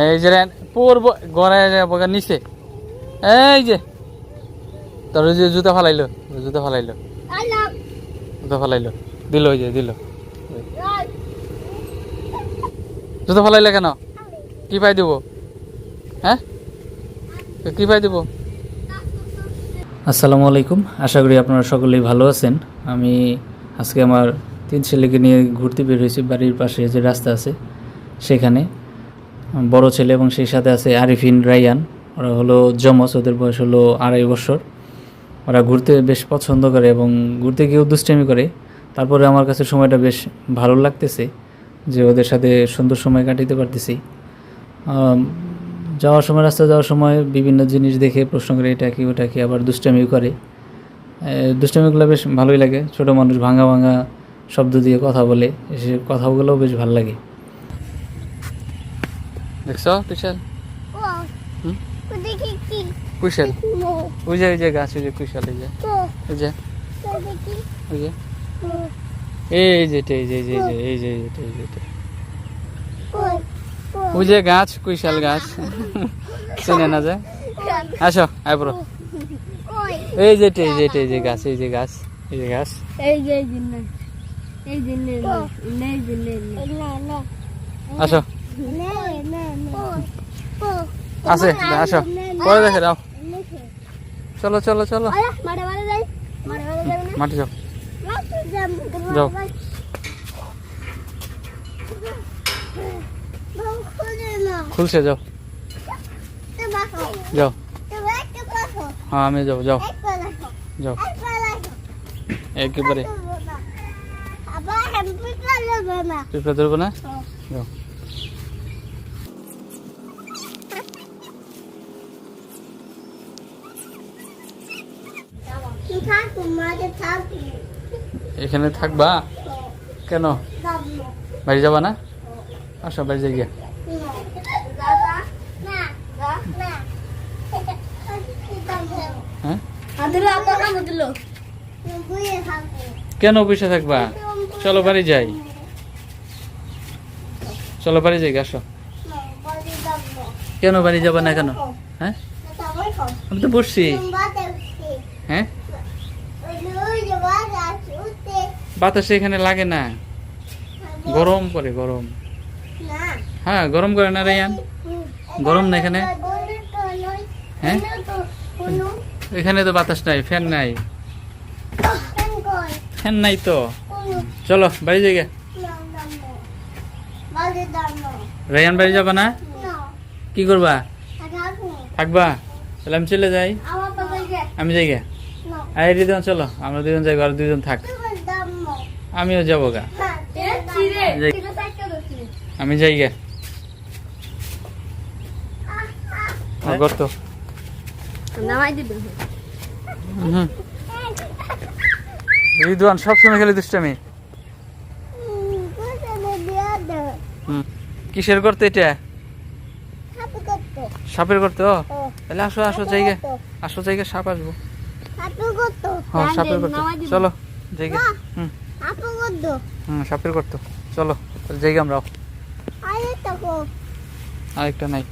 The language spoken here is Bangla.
এই যে রে, পূর্ব গড়ে বগা নিচে। এই যে তোর যে জুতা ফালাইলো জুতা ফালাইলো। জুতা ফালাইলো দিল ওই যে দিল। জুতা ফালাইলে কেন? কি পাই দিব? হ্যাঁ? কি পাই দিব? আসসালামু আলাইকুম আশা করি আপনারা সকলেই ভালো আছেন। আমি আজকে আমার তিন ছেলেকে নিয়ে ঘুরতে বের হয়েছি বাড়ির পাশে যে রাস্তা আছে সেখানে। বড় ছেলে এবং সেই সাথে আছে আরিফিন রাইয়ান ওরা হলো জমস ওদের বয়স হলো আড়াই বছর। ওরা ঘুরতে বেশ পছন্দ করে এবং ঘুরতে গিয়েও দুষ্টামি করে। তারপরে আমার কাছে সময়টা বেশ ভালো লাগতেছে যে ওদের সাথে সুন্দর সময় কাটাতে পারতেছি। যাওয়ার সময়, রাস্তা যাওয়ার সময় বিভিন্ন জিনিস দেখে প্রশ্ন করে, এটা কি, ওটা কি, আবার দুষ্টামিও করে। দুষ্টামিগুলো বেশ ভালোই লাগে। ছোট মানুষ ভাঙা ভাঙা শব্দ দিয়ে কথা বলে সে কথাগুলোও বেশ ভালো লাগে। দেখছ কুশাল কুশাল ওই যে ওই যে গাছ ওই যে কুশাল এই যে ওই যে ওই যে এই যে এই যে এই যে এই যে এই যে এই যে ওই যে গাছ কুশাল গাছ চিনে না যায় আসো আইব্রো এই যে এই যে এই যে গাছ এই যে গাছ এই যে গাছ এই যে এই যে এই যে আসো আছে আসো পরে দেখে দাও চলো চলো চলো। মাটি যাও। যাও। খুলছে যাও। যাও। হ্যাঁ আমি যাও। যাও। যাও এক একেবারে। পিঁপড়া ধরবো না? যাও তুই থাক তোমাকে থাক এখানে থাকবা? কেন? বাড়ি যাবা না? আসো বাড়ি যাই গিয়া। হ্যাঁ? কেন বসে থাকবা? চলো বাড়ি যাই। চলো বাড়ি যাই আসো। কেন বাড়ি যাবা না কেন? হ্যাঁ? আমি তো বসছি। হ্যাঁ ওই যে ওই যে বাজ আছে উঠতে বাতাস এখানে লাগে না। গরম করে গরম। হ্যাঁ গরম করে না রাইয়ান গরম না এখানে? হ্যাঁ? এখানে তো বাতাস নাই ফ্যান নাই। ফ্যান নাই তো। চলো বাড়ি যাই গিয়া। নাম দাম বাজে দাম না রাইয়ান বাড়ি যাবা না? কি করবা? থাকবা? তাহলে আমি চলে যাই। আমি যাই গা আই দুজন চলো আমরা দুজন যাই আর দুজন থাক। আমিও যাব গা। যাই। আমি যাই গা। গর্ত রিদওয়ান সবসময় খেলে দুষ্টামি। কিসের করতে এটা? সাপের করতে তাহলে আসো আসো জায়গা আসো জায়গা সাপ আসব। হ্যাঁ সাপের করতে। চলো জায়গা বাহ। হুম। হুম সাপের করতো। চলো আরে তাকো আরেকটা নাই।